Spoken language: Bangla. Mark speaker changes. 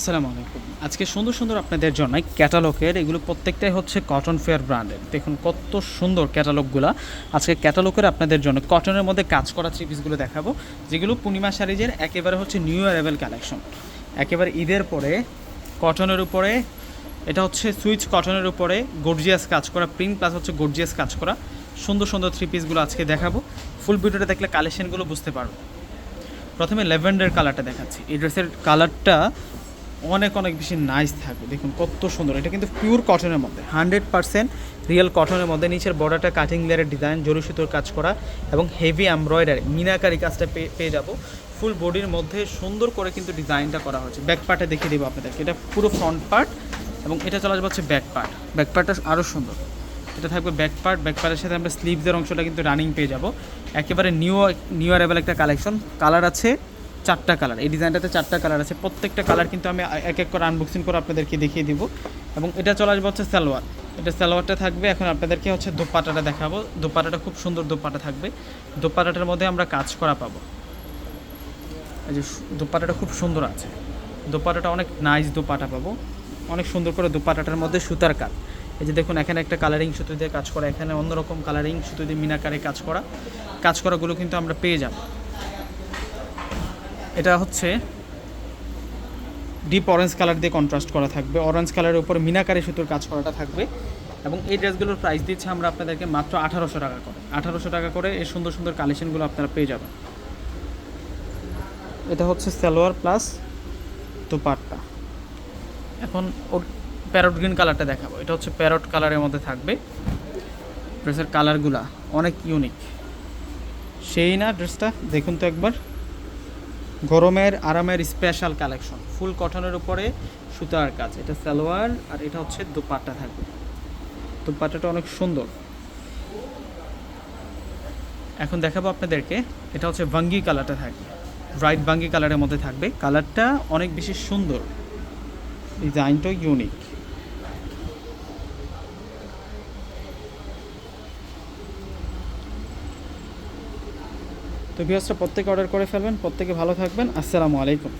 Speaker 1: আসসালামু আলাইকুম। আজকে সুন্দর সুন্দর আপনাদের জন্য ক্যাটালগের, এগুলো প্রত্যেকটাই হচ্ছে কটন ফেয়ার ব্র্যান্ডের দেখুন কত সুন্দর ক্যাটালগুলো আজকে ক্যাটালগের আপনাদের জন্য কটনের মধ্যে কাজ করা থ্রি পিসগুলো দেখাবো, যেগুলো পূর্ণিমা শাড়িজের একেবারে হচ্ছে নিউ অ্যারাইভেল কালেকশন একেবারে ঈদের পরে কটনের উপরে, এটা হচ্ছে সুইচ কটনের উপরে গর্জিয়াস কাজ করা প্রিন্ট প্লাস হচ্ছে গর্জিয়াস কাজ করা। সুন্দর সুন্দর থ্রি পিসগুলো আজকে দেখাবো। ফুল ভিডিওটা দেখলে কালেকশনগুলো বুঝতে পারব প্রথমে ল্যাভেন্ডার কালারটা দেখাচ্ছি। এই ড্রেসের কালারটা অনেক অনেক বেশি নাইস থাকবে। দেখুন কত সুন্দর। এটা কিন্তু পিওর কটনের মধ্যে। হান্ড্রেড পার্সেন্ট রিয়েল কটনের মধ্যে। নিচের বর্ডারটা কাটিং লেয়ারের ডিজাইন জরি সুতোর কাজ করা এবং হেভি এমব্রয়ডারি মিনাকারি কাজটা পেয়ে পেয়ে যাব। ফুল বডির মধ্যে সুন্দর করে কিন্তু ডিজাইনটা করা হয়েছে। ব্যাক পার্টে দেখিয়ে দেবো আপনাদেরকে। এটা পুরো ফ্রন্ট পার্ট এবং এটা চলে আসবে হচ্ছে ব্যাক পার্ট ব্যাক পার্টটা আরও সুন্দর। এটা থাকবে ব্যাক পার্ট ব্যাক পার্টের সাথে আমরা স্লিভসের অংশটা কিন্তু রানিং পেয়ে যাব। একেবারে নিউ নিউ অ্যারেবল একটা কালেকশন কালার আছে চারটা কালার এই ডিজাইনটাতে চারটা কালার আছে। প্রত্যেকটা কালার কিন্তু আমি এক এক করে আনবক্সিং করে আপনাদেরকে দেখিয়ে দিব। এবং এটা চলে আসবে হচ্ছে সালোয়ার। এটা সালোয়ারটা থাকবে। এখন আপনাদেরকে হচ্ছে দোপাটাটা দেখাবো। দোপাটাটা খুব সুন্দর দোপাটা থাকবে। দোপাটাটার মধ্যে আমরা কাজ করা পাবো। এই যে দোপাটাটা খুব সুন্দর আছে। দোপাটাটা অনেক নাইস দোপাটা পাবো। অনেক সুন্দর করে দোপাটাটার মধ্যে সুতার কাজ। এই যে দেখুন, এখানে একটা কালারিং সুতো দিয়ে কাজ করা। এখানে অন্যরকম কালারিং সুতো দিয়ে মিনাকারে কাজ করা। কাজ করাগুলো কিন্তু আমরা পেয়ে যাব। এটা হচ্ছে ডিপ অরেঞ্জ কালার দিয়ে কন্ট্রাস্ট করা থাকবে। অরেঞ্জ কালারের উপর মিনাকারি সুতোর কাজ করাটা থাকবে এবং এই ড্রেসগুলোর প্রাইস দিচ্ছে আমরা আপনাদেরকে মাত্র আঠারোশো টাকা করে। আঠারোশো টাকা করে এই সুন্দর সুন্দর কালেকশনগুলো আপনারা পেয়ে যাবেন। এটা হচ্ছে সালোয়ার প্লাস দুপাট্টা। এখন ওর প্যারট গ্রিন কালারটা দেখাবো। এটা হচ্ছে প্যারট কালারের মধ্যে থাকবে। ড্রেসের কালারগুলা অনেক ইউনিক সেই না ড্রেসটা দেখুন তো একবার। গরমের, আরামের স্পেশাল কালেকশন ফুল কটনের উপরে সুতার কাজ। এটা সালোয়ার আর এটা হচ্ছে দুপাট্টা থাকবে। দুপাট্টাটা অনেক সুন্দর। এখন দেখাবো আপনাদেরকে, এটা হচ্ছে ভাঙ্গি কালারটা থাকবে। ব্রাইট ভাঙ্গি কালারের মধ্যে থাকবে। কালারটা অনেক বেশি সুন্দর। ডিজাইনটাও ইউনিক তো ভিউসটা প্রত্যেকে অর্ডার করে ফেলবেন প্রত্যেকে ভালো থাকবেন। আসসালামু আলাইকুম।